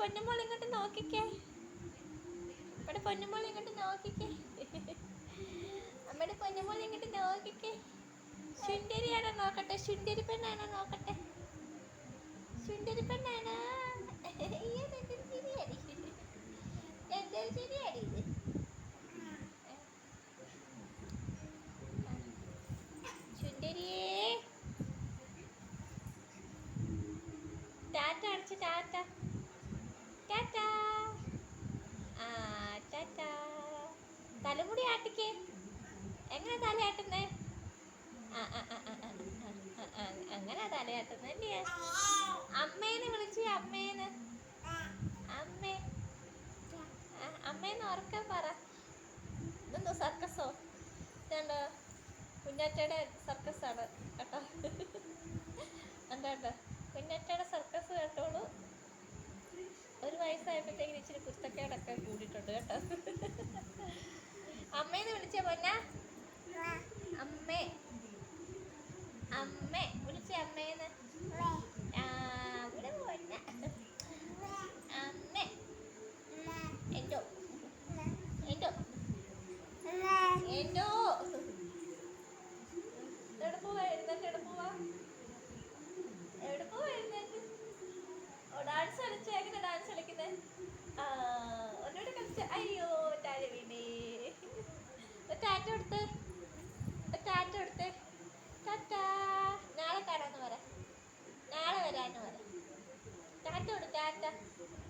പൊന്നുമോൾ ഇങ്ങോട്ട് നോക്കിക്കേ. ഇവിടെ പൊന്നുമോൾ ഇങ്ങോട്ട് നോക്കിക്കേ. അമ്മയുടെ പൊന്നുമോൾ ഇങ്ങോട്ട് നോക്കിക്കേ. ശുണ്ടരിയാണോ നോക്കട്ടെ? ശുണ്ടരി പെണ്ണാണോ നോക്കട്ടെ? ശുണ്ടരി പെണ്ണാണോ? ശരിയാടി എന്തൊരു ഇത്. ശുണ്ടരിയേ ടാറ്റ അടിച്ച് ടാറ്റ ആ ടാറ്റ തലമുടി ആട്ടിക്കേ എങ്ങനെ തലയാട്ടുന്നേ? അങ്ങനെ തലയാട്ടുന്നേ? അല്ലേ അമ്മേനെ വിളിച്ചു അമ്മേന്ന് അമ്മേ. അമ്മേന്ന് ഉറക്കം പറ. ഇതെന്തോ സർക്കസോ? ഇതുണ്ടോ കുഞ്ഞാറ്റയുടെ സർക്കസാണ് കേട്ടോ. എന്താ കേട്ടോ? കുഞ്ഞാറ്റയുടെ സർക്കസ് കേട്ടോളൂ. ഒരു വയസ്സായപ്പോഴത്തേക്കിന് ഇച്ചിരി കുരുത്തക്കേടൊക്കെ കൂടിയിട്ടുണ്ട് കേട്ടോ. അമ്മേന്ന് വിളിച്ചേ പൊന്ന? അമ്മേ. അമ്മേ. വിളിച്ചേ അമ്മേന്ന്. വരാന്ന് പറ